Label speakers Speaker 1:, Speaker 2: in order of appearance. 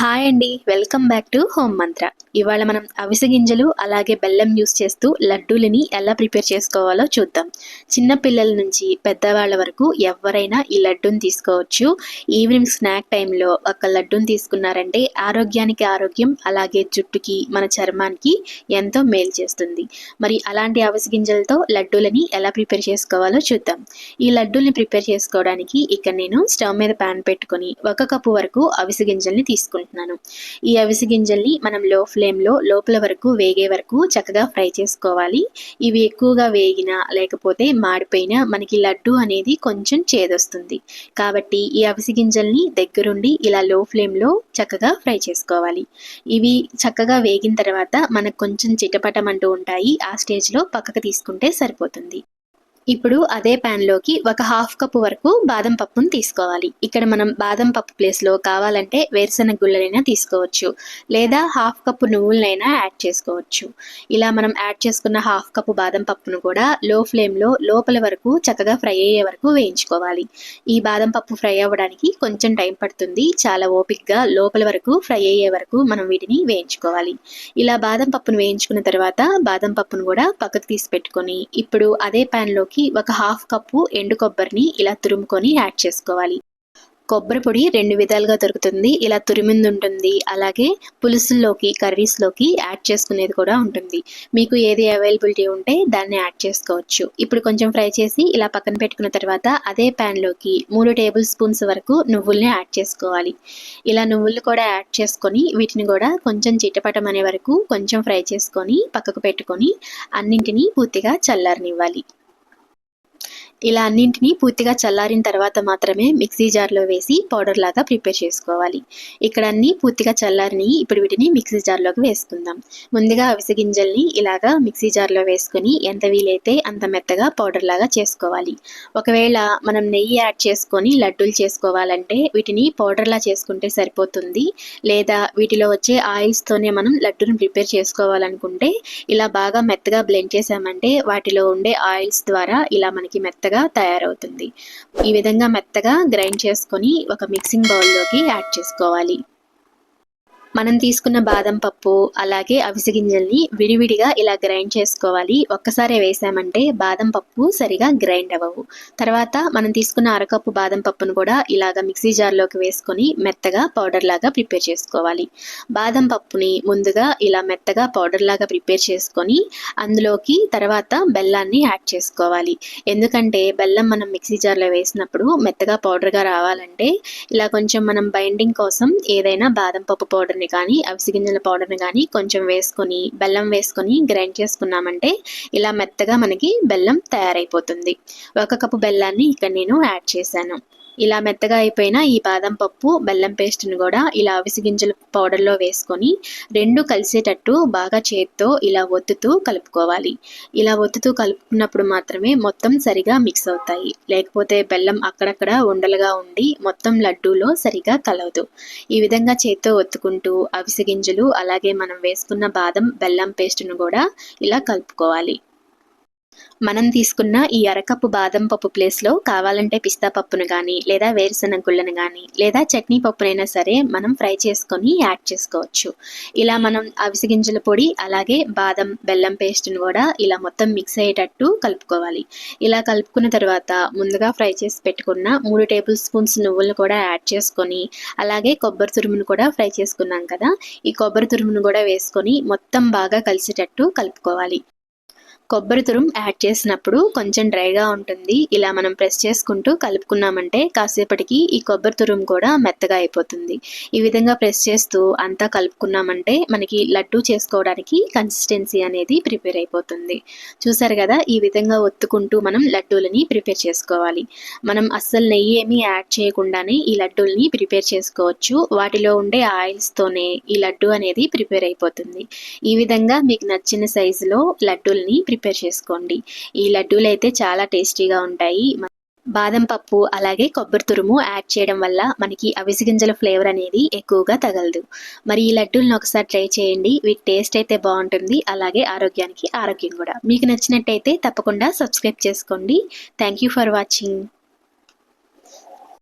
Speaker 1: Hi అండి. Welcome back to home మంత్ర. ఇవాళ మనం అవిసె గింజలు అలాగే బెల్లం యూస్ చేస్తూ లడ్డూలని ఎలా ప్రిపేర్ చేసుకోవాలో చూద్దాం. చిన్న పిల్లల నుంచి పెద్దవాళ్ళ వరకు ఎవరైనా ఈ లడ్డూని తీసుకోవచ్చు. ఈవినింగ్ స్నాక్ టైంలో ఒక లడ్డూని తీసుకున్నారంటే ఆరోగ్యానికి ఆరోగ్యం అలాగే జుట్టుకి మన చర్మానికి ఎంతో మేలు చేస్తుంది. మరి అలాంటి అవిసె గింజలతో లడ్డూలని ఎలా ప్రిపేర్ చేసుకోవాలో చూద్దాం. ఈ లడ్డూల్ని ప్రిపేర్ చేసుకోవడానికి ఇక్కడ నేను స్టవ్ మీద ప్యాన్ పెట్టుకొని ఒక కప్పు వరకు అవిసె గింజల్ని తీసుకుంటాను తీసుకుంటున్నాను ఈ అవిసి గింజల్ని మనం లో ఫ్లేమ్లో లోపల వరకు వేగే వరకు చక్కగా ఫ్రై చేసుకోవాలి. ఇవి ఎక్కువగా వేగినా లేకపోతే మాడిపోయినా మనకి లడ్డు అనేది కొంచెం చేదొస్తుంది. కాబట్టి ఈ అవిసి గింజల్ని దగ్గరుండి ఇలా లో ఫ్లేమ్లో చక్కగా ఫ్రై చేసుకోవాలి. ఇవి చక్కగా వేగిన తర్వాత మనకు కొంచెం చిటపటమంటూ ఉంటాయి. ఆ స్టేజ్లో పక్కకు తీసుకుంటే సరిపోతుంది. ఇప్పుడు అదే లోకి ఒక హాఫ్ కప్ వరకు బాదం పప్పును తీసుకోవాలి. ఇక్కడ మనం బాదం పప్పు ప్లేస్లో కావాలంటే వేరుశెనగ గుళ్ళనైనా తీసుకోవచ్చు. లేదా హాఫ్ కప్పు నువ్వులనైనా యాడ్ చేసుకోవచ్చు. ఇలా మనం యాడ్ చేసుకున్న హాఫ్ కప్పు బాదం పప్పును కూడా లో ఫ్లేమ్లో లోపల వరకు చక్కగా ఫ్రై అయ్యే వరకు వేయించుకోవాలి. ఈ బాదం పప్పు ఫ్రై అవ్వడానికి కొంచెం టైం పడుతుంది. చాలా ఓపిక్గా లోపల వరకు ఫ్రై అయ్యే వరకు మనం వీటిని వేయించుకోవాలి. ఇలా బాదం పప్పును వేయించుకున్న తర్వాత బాదం పప్పును కూడా పక్కకు తీసి పెట్టుకొని ఇప్పుడు అదే లోకి ప్యాన్లోకి ఒక హాఫ్ కప్పు ఎండు కొబ్బరిని ఇలా తురుముకొని యాడ్ చేసుకోవాలి. కొబ్బరి పొడి రెండు విధాలుగా దొరుకుతుంది. ఇలా తురిమింది ఉంటుంది అలాగే పులుసుల్లోకి కర్రీస్లోకి యాడ్ చేసుకునేది కూడా ఉంటుంది. మీకు ఏది అవైలబిలిటీ ఉంటే దాన్ని యాడ్ చేసుకోవచ్చు. ఇప్పుడు కొంచెం ఫ్రై చేసి ఇలా పక్కన పెట్టుకున్న తర్వాత అదే ప్యాన్లోకి మూడు టేబుల్ స్పూన్స్ వరకు నువ్వుల్ని యాడ్ చేసుకోవాలి. ఇలా నువ్వులు కూడా యాడ్ చేసుకొని వీటిని కూడా కొంచెం చిట్టపటం అనే వరకు కొంచెం ఫ్రై చేసుకొని పక్కకు పెట్టుకొని అన్నింటినీ పూర్తిగా చల్లారనివ్వాలి. ఇలా అన్నింటినీ పూర్తిగా చల్లారిన తర్వాత మాత్రమే మిక్సీ జార్లో వేసి పౌడర్ లాగా ప్రిపేర్ చేసుకోవాలి. ఇక్కడ అన్ని పూర్తిగా చల్లారిని ఇప్పుడు వీటిని మిక్సీ జార్లోకి వేసుకుందాం. ముందుగా అవిసె గింజల్ని ఇలాగా మిక్సీ జార్లో వేసుకొని ఎంత వీలైతే అంత మెత్తగా పౌడర్ లాగా చేసుకోవాలి. ఒకవేళ మనం నెయ్యి యాడ్ చేసుకొని లడ్డూలు చేసుకోవాలంటే వీటిని పౌడర్లా చేసుకుంటే సరిపోతుంది. లేదా వీటిలో వచ్చే ఆయిల్స్తోనే మనం లడ్డూని ప్రిపేర్ చేసుకోవాలనుకుంటే ఇలా బాగా మెత్తగా బ్లెండ్ చేసామంటే వాటిలో ఉండే ఆయిల్స్ ద్వారా ఇలా మనకి మెత్తగా మెత్తగా తయారవుతుంది. ఈ విధంగా మెత్తగా గ్రైండ్ చేసుకొని ఒక మిక్సింగ్ బౌల్లోకి యాడ్ చేసుకోవాలి. మనం తీసుకున్న బాదం పప్పు అలాగే అవిసె గింజల్ని విడివిడిగా ఇలా గ్రైండ్ చేసుకోవాలి. ఒక్కసారి వేసామంటే బాదం పప్పు సరిగా గ్రైండ్ అవ్వవు. తర్వాత మనం తీసుకున్న అరకప్పు బాదం పప్పును కూడా ఇలాగ మిక్సీ జార్లోకి వేసుకొని మెత్తగా పౌడర్ లాగా ప్రిపేర్ చేసుకోవాలి. బాదం పప్పుని ముందుగా ఇలా మెత్తగా పౌడర్ లాగా ప్రిపేర్ చేసుకొని అందులోకి తర్వాత బెల్లాన్ని యాడ్ చేసుకోవాలి. ఎందుకంటే బెల్లం మనం మిక్సీ జార్లో వేసినప్పుడు మెత్తగా పౌడర్గా రావాలంటే ఇలా కొంచెం మనం బైండింగ్ కోసం ఏదైనా బాదం పప్పు పౌడర్ పౌడర్ని కానీ అవిసి గింజల పౌడర్ని కానీ కొంచెం వేసుకొని బెల్లం వేసుకొని గ్రైండ్ చేసుకున్నామంటే ఇలా మెత్తగా మనకి బెల్లం తయారైపోతుంది. ఒక కప్పు బెల్లాన్ని ఇక్కడ నేను యాడ్ చేశాను. ఇలా మెత్తగా అయిపోయిన ఈ బాదం పప్పు బెల్లం పేస్ట్ని కూడా ఇలా అవిసి గింజల పౌడర్లో వేసుకొని రెండు కలిసేటట్టు బాగా చేత్తో ఇలా ఒత్తుతూ కలుపుకోవాలి. ఇలా ఒత్తుతూ కలుపుకున్నప్పుడు మాత్రమే మొత్తం సరిగా మిక్స్ అవుతాయి. లేకపోతే బెల్లం అక్కడక్కడ ఉండలుగా ఉండి మొత్తం లడ్డూలో సరిగా కలవదు. ఈ విధంగా చేత్తో ఒత్తుకుంటూ అవిసి గింజలు అలాగే మనం వేసుకున్న బాదం బెల్లం పేస్ట్ను కూడా ఇలా కలుపుకోవాలి. మనం తీసుకున్న ఈ అరకప్పు బాదం పప్పు ప్లేస్లో కావాలంటే పిస్తా పప్పును కానీ లేదా వేరుశనగ గుళ్ళను కానీ లేదా చట్నీ పప్పునైనా సరే మనం ఫ్రై చేసుకొని యాడ్ చేసుకోవచ్చు. ఇలా మనం అవిసి గింజల పొడి అలాగే బాదం బెల్లం పేస్ట్ని కూడా ఇలా మొత్తం మిక్స్ అయ్యేటట్టు కలుపుకోవాలి. ఇలా కలుపుకున్న తర్వాత ముందుగా ఫ్రై చేసి పెట్టుకున్న మూడు టేబుల్ స్పూన్స్ నువ్వులను కూడా యాడ్ చేసుకొని అలాగే కొబ్బరి తురుమును కూడా ఫ్రై చేసుకున్నాం కదా ఈ కొబ్బరి తురుమును కూడా వేసుకొని మొత్తం బాగా కలిసేటట్టు కలుపుకోవాలి. కొబ్బరి తురుం యాడ్ చేసినప్పుడు కొంచెం డ్రైగా ఉంటుంది. ఇలా మనం ప్రెస్ చేసుకుంటూ కలుపుకున్నామంటే కాసేపటికి ఈ కొబ్బరి తురుం కూడా మెత్తగా అయిపోతుంది. ఈ విధంగా ప్రెస్ చేస్తూ అంతా కలుపుకున్నామంటే మనకి లడ్డు చేసుకోవడానికి కన్సిస్టెన్సీ అనేది ప్రిపేర్ అయిపోతుంది. చూసారు కదా ఈ విధంగా ఒత్తుకుంటూ మనం లడ్డూలని ప్రిపేర్ చేసుకోవాలి. మనం అస్సలు నెయ్యి ఏమీ యాడ్ చేయకుండానే ఈ లడ్డూల్ని ప్రిపేర్ చేసుకోవచ్చు. వాటిలో ఉండే ఆయిల్స్తోనే ఈ లడ్డు అనేది ప్రిపేర్ అయిపోతుంది. ఈ విధంగా మీకు నచ్చిన సైజులో లడ్డూల్ని ప్రిపేర్ ప్రిపేర్ చేసుకోండి. ఈ లడ్డూలు అయితే చాలా టేస్టీగా ఉంటాయి. బాదం పప్పు అలాగే కొబ్బరి తురుము యాడ్ చేయడం వల్ల మనకి అవిసి గింజల ఫ్లేవర్ అనేది ఎక్కువగా తగలదు. మరి ఈ లడ్డూలను ఒకసారి ట్రై చేయండి. వీటి టేస్ట్ అయితే బాగుంటుంది. అలాగే ఆరోగ్యానికి ఆరోగ్యం కూడా. మీకు నచ్చినట్టయితే తప్పకుండా సబ్స్క్రైబ్ చేసుకోండి. Thank you for watching.